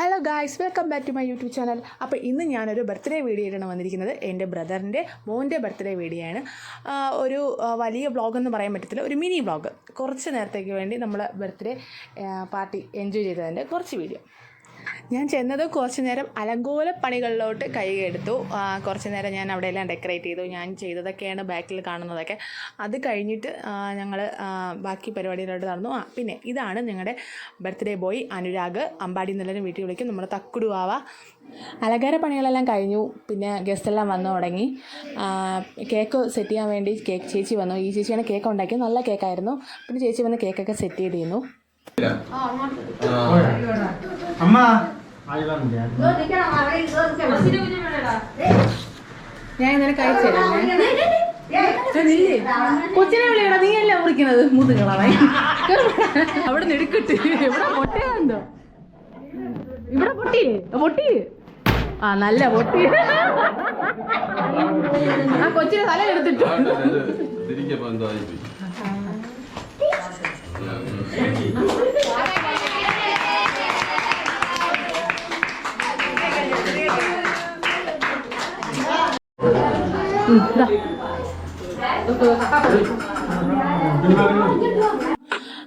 Hello guys welcome back to my YouTube channel അപ്പോൾ ഇന്ന് ഞാനൊരു ബർത്ത്ഡേ വീഡിയോ ആയിട്ടാണ് വന്നിരിക്കുന്നത്. എന്റെ ബ്രദറിന്റെ മോന്റെ ബർത്ത്ഡേ വീഡിയോ ആണ്. ഒരു വലിയ വ്ളോഗ് എന്ന് പറയാൻ പറ്റത്തില്ല. ഒരു മിനി വ്ളോഗ് കുറച്ച് നേരത്തേക്ക് വേണ്ടി നമ്മൾ ബർത്ത്ഡേ പാർട്ടി എൻജോയ് ചെയ്തതിന്റെ കുറച്ച് വീഡിയോ ഞാൻ ചെന്നത് കുറച്ച് നേരം അലങ്കോല പണികളിലോട്ട് കൈയെടുത്തു കുറച്ച് നേരം ഞാൻ അവിടെ എല്ലാം ഡെക്കറേറ്റ് ചെയ്തു. ഞാൻ ചെയ്തതൊക്കെയാണ് ബാക്കിൽ കാണുന്നതൊക്കെ. അത് കഴിഞ്ഞിട്ട് ഞങ്ങൾ ബാക്കി പരിപാടിയിലോട്ട് നടന്നു. ആ പിന്നെ ഇതാണ് ഞങ്ങളുടെ ബർത്ത്ഡേ ബോയ് അനുരാഗ്. അമ്പാടി എന്നുള്ളൊരു വീട്ടിൽ വിളിക്കും. നമ്മുടെ തക്കുടുവാവ അലങ്കാര പണികളെല്ലാം കഴിഞ്ഞു. പിന്നെ ഗസ്റ്റ് എല്ലാം വന്നു തുടങ്ങി. കേക്ക് സെറ്റ് ചെയ്യാൻ വേണ്ടി കേക്ക് ചേച്ചി വന്നു. ഈ ചേച്ചിയാണ് കേക്ക് ഉണ്ടാക്കിയത്. നല്ല കേക്കായിരുന്നു പിന്നെ ചേച്ചി വന്ന് കേക്കൊക്കെ സെറ്റ് ചെയ്തിരുന്നു. അമ്മ ഞാൻ ഇന്നലെ കഴിച്ചല്ലേ കൊച്ചിനെ വിളിയടാ നീ അല്ല മുറിക്കണത് മുതുകളാണ് അവിടെ നെടുക്കിട്ട് ഇവിടെ പൊട്ടിയാന്തോ ഇവിടെ പൊട്ടി പൊട്ടി ആ നല്ല പൊട്ടി ആ കൊച്ചിനെ തല എടുത്തിട്ടു തിരിക്കപ്പോ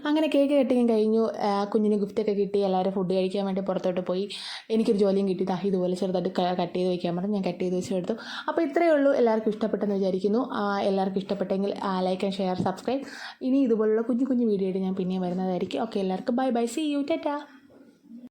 അങ്ങനെ കേക്ക് കട്ടിങ് കഴിഞ്ഞു. കുഞ്ഞിന് ഗിഫ്റ്റൊക്കെ കിട്ടി. എല്ലാവരും ഫുഡ് കഴിക്കാൻ വേണ്ടി പുറത്തോട്ട് പോയി. എനിക്കൊരു ജോലിയും കിട്ടി. ദാ ഇതുപോലെ ചെറുതായിട്ട് കട്ട് ചെയ്ത് വയ്ക്കാൻ പറഞ്ഞു. ഞാൻ കട്ട് ചെയ്ത് വെച്ച് എടുത്തു. അപ്പോൾ ഇത്രയേ ഉള്ളൂ. എല്ലാവർക്കും ഇഷ്ടപ്പെട്ടെന്ന് വിചാരിക്കുന്നു. എല്ലാവർക്കും ഇഷ്ടപ്പെട്ടെങ്കിൽ ലൈക്ക് ആൻഡ് ഷെയർ സബ്സ്ക്രൈബ് ഇനി ഇതുപോലുള്ള കുഞ്ഞു കുഞ്ഞു വീഡിയോയിട്ട് ഞാൻ പിന്നെയും വരുന്നതായിരിക്കും. ഓക്കെ എല്ലാവർക്കും bye bye see you tata